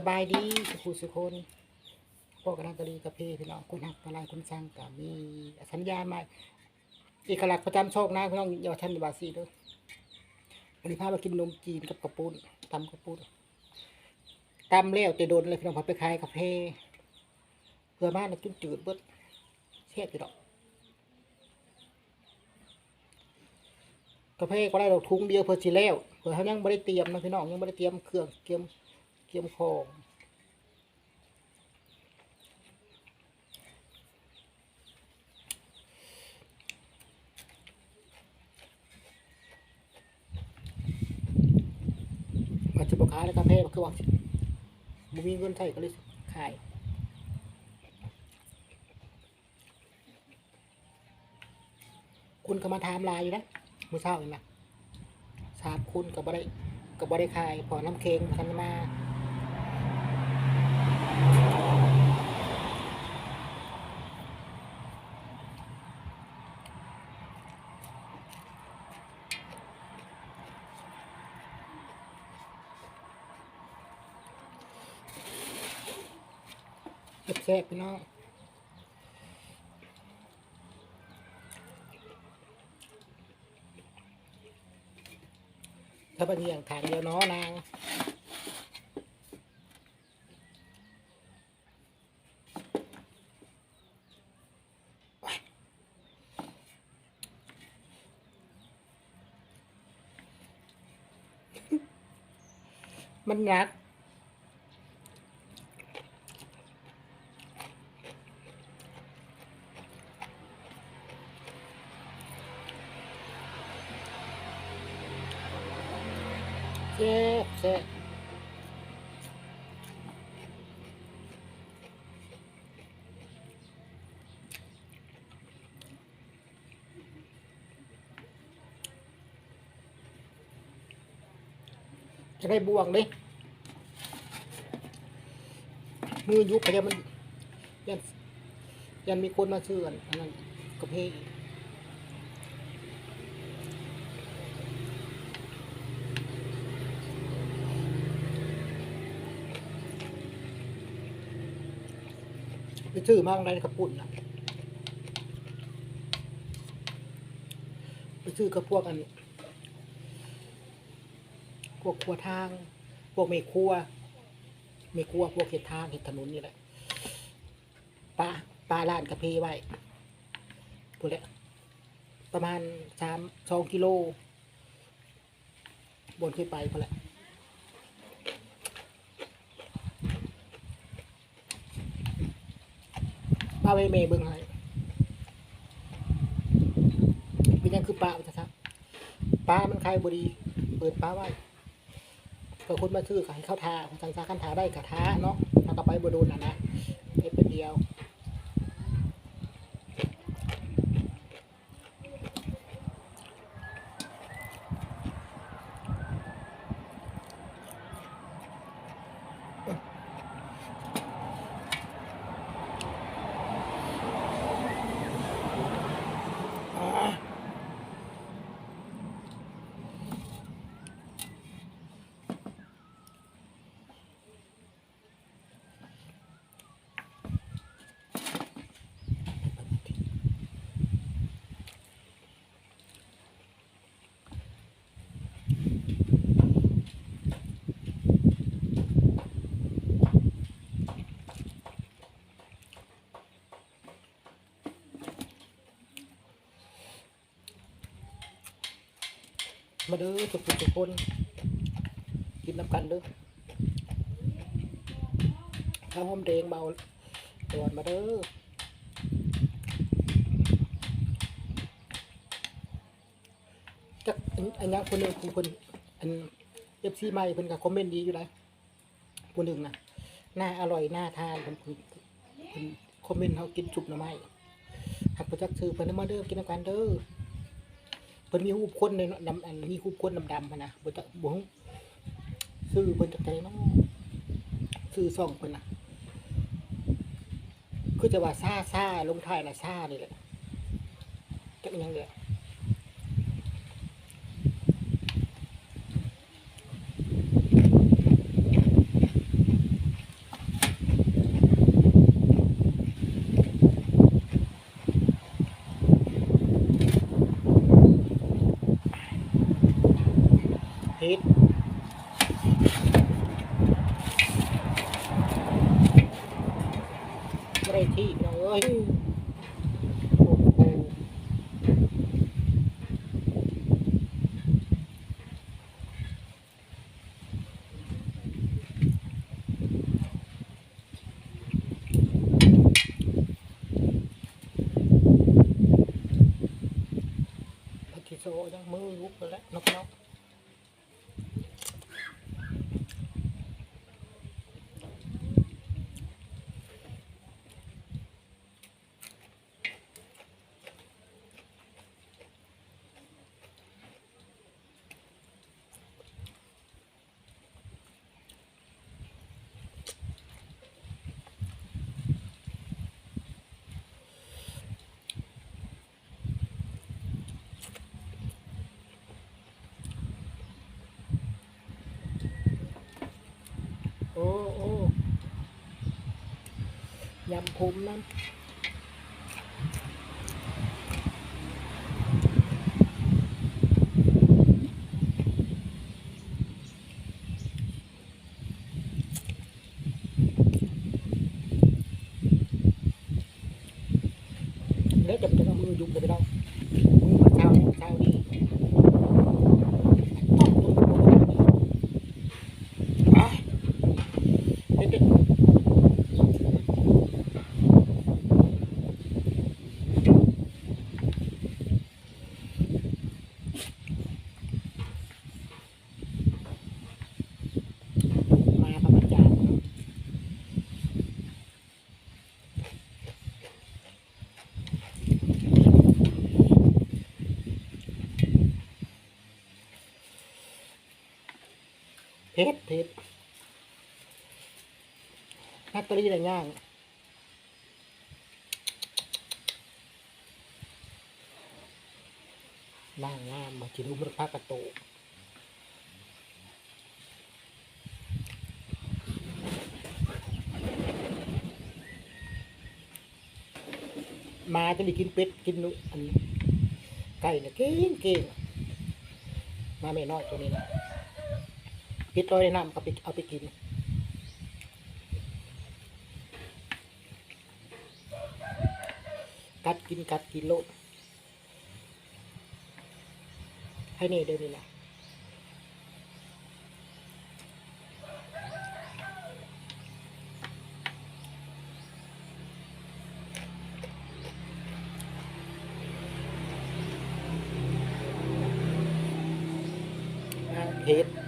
สบายดีสุขุสุคนพวกกำลังกะลีกะเพพี่น้องคนหักกำลังคนสร้างกะมีสัญญาณมาเอกลักษณ์ประจำโชคนะพี่น้องเยาวชนบาซีด้วยวันนี้พามากินนมจีนกับกระปุนตำกระปุนตำแล้วจะโดนเลยพี่น้องพอไปขายกาแฟเพื่อบ้านกินจืดเบิดเช็ดพี่น้องกาแฟก็ได้ดอกทุงเดียวเพื่อสิแล้วเพื่อเขายังไม่ได้เตรียมนะพี่น้องยังไม่ได้เตรียมเครื่องเตรียม เกียมของมาจะบอกขายแล้วกาแฟก็คือว่าบ่มีเงินใช้ก็เลยขายคุณก็มาถามลายอยู่นะมือเช้าเองนะสามคุณกับบ่ได้กับบ่ได้ขายพอน้ำเค็งทันมา แซ่บๆพี่น้องถ้าเป็นอย่างทางเดียวนาะนางมันหนัก จะได้บวงเลยมือยุบไปแล้วมันยันยันมีคนมาซื้อกันอันนั้นกระเพงไปซื้อมาอะไรกระปุ่นนะไปซื้อกับพวกอันนี้ วกครัวทาง พวกเมครัวเมครัวพวกเห็ดทางเห็ดถนนนี่แหละปลาปลาล้านกระเพไว้พวกแหละประมาณสามสองกิโล บนขึ้นไปพอแหละป้าไว้เมย์เบิ้งให้เป็นยังคือปลาจะครับปลามันขายบดี เปิดปลาไว้ เพื่อคนมาซื้อขายข้าทาทางสาขันทาได้กระทาเนาะถ้ากระไปบโดนนะนะเก็บเป็นเดียว มาเด้อทุกทุกคน กินน้ำกันเด้อข้าวหอมแดงเบาตอนมาเด้อจักอันนยังคนหนึ่งคนคนอันเอฟซีใหม่เพิ่นก็คอมเมนต์ดีอยู่ไรคนหนึ่งนะน่าอร่อยน่าทานเพิ่นเพิ่นคอมเมนต์เขากินจุบหน่อไม้หักประจักซื้อเพิ่นมาเด้อกินน้ำกันเด้อ เพิ่นมีหูปคนในดำอันมีหูปคนดำๆอะนะบ่จะบ่ฮู้ซื้อเพิ่นจากไหนเนาะซื้อซ่องเพิ่นน่ะ คือจะว่าซ่าซ่าลงท้ายน่ะซ่านี่แหละจักอิหยังเลย เผ็ด ไม่ได้ที่เลยโอ้โหพัทิโซยังมือลุกไปแล้วนกนก โอ้โอ้ ยำผมน้ำเดี๋ยวจะจะเอามือยุบเลยไปแล้วมือมาเช้าเช้าดีอะเด็ดๆ มาประมาณจานเนอะ เผ็ดเผ็ดแบตเตอรี่อะไรย่างล่างงามมากินอุมรพากระโตกมาจะได้กินเป็ดกินนุอันไก่เนี่ยเก่งเก่งมาไม่น้อยตัวนี้นะ พิดร้อยในน้ำก็ไปเอาไปกินกัดกินกัดกินโลดให้นี่เดี๋ยวนี้นะอ่าเผ็ด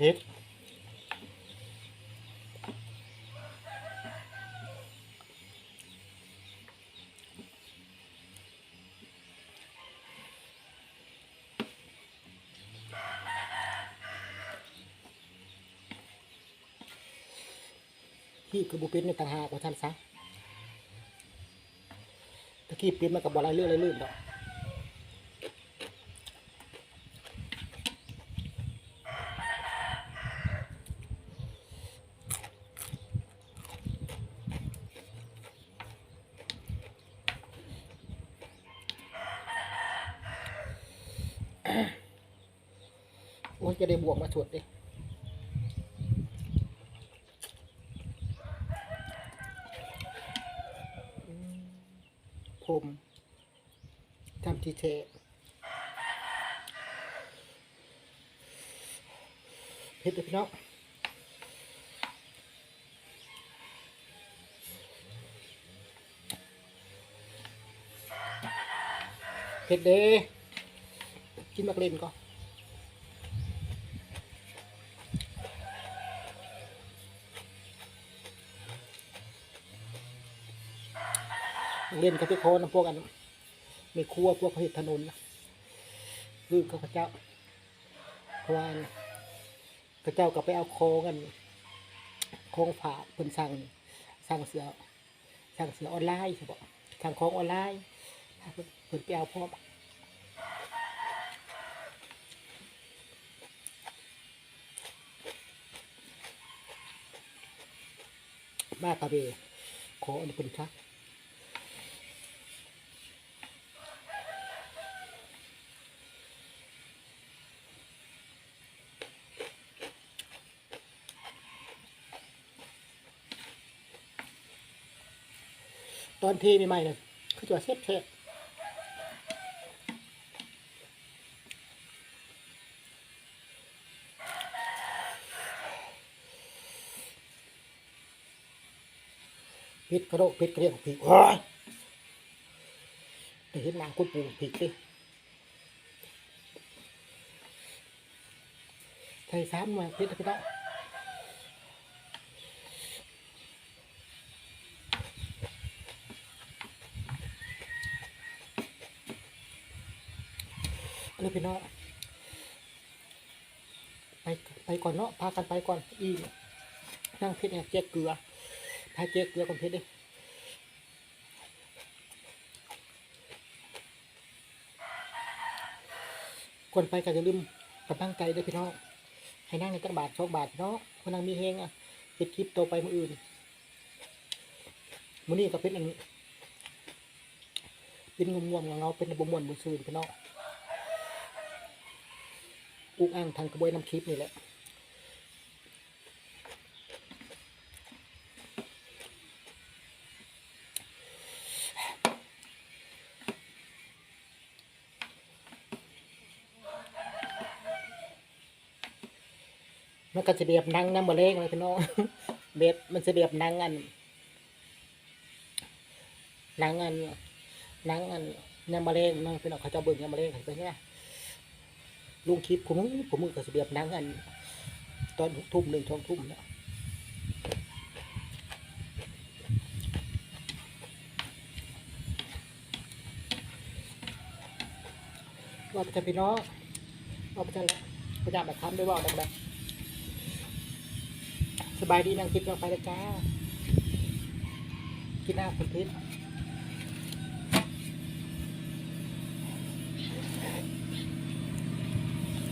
อมอยู่นี่ก็เห็นบอกพี่น้องเผ็ดที่คือบุป็นในต่างหากว่าท่านซะตะกี้เป็นมากับบอะไรเรื่องอะไรเลื่อนดอก จะได้บวกมาสวดดิผมทำทีเทเผ็ดพี่น้องเผ็ดเด้กินมักเล่นก่อน เล่นกับพี่โคนพวกอันมีครัวพวกเขาเห็ดถนนนะคือเขาพเจ้าเพราะว่าพระเจ้าก็ไปเอาโคงกันโคงฝาเพิ่นสั่งสั่งเสือสั่งเสือออนไลน์ใช่ปะสั่งของออนไลน์เพิ่นเพิ่นไปเอาพร้อมมากระเบขออันนี้เป็นชักต อนเทใหม่ๆเนี่ยคือจะเซ็ตเทปพิษกระโดกพิษกระเรียกผีโอ้ยไปเห็นนางคุณปู่ผีสิไทยซ้ำมาพิษกระโดก อันนี้พี่น้องไปไปก่อนเนาะพากันไปก่อนอีนั่งเพชรเนี่ยเจ๊กเกลือพาเจ๊กเกลือก่อนเพชรดิก่อนไปก็จะลืมกำลังใจด้วยพี่น้องให้นั่งในจักบาทสองบาทพี่น้องคนนั่งมีเฮงอะเป็นคลิปโตไปมืออื่นมือนี้ก็เป็นอันเป็นงวมๆของเราเป็นบมวนบุญซูนพี่น้อง อุกอ่างทางกระบวยน้ำคลิปนี่แหละมันก็จะแบบนังน้ำมะเร็งเลยพี่น้องแบบมันจะแบบนังอันนังอันนังอันน้ำมะเร็งน้องพี่น้องเขาจะเบิ่งน้ำมะเร็งเห็นไปเนี่ย ลุงคลิปผมผมมือกับเสียบนังอัน ตอนทุ่มหนึ่งช่องทุ่มเนาะว่าจะพี่น้องว่าจะละพยายามแบบทำด้วยว่าดังๆสบายดีนางคลิปเราไปแล้วจ้ากินหน้าคนพิษ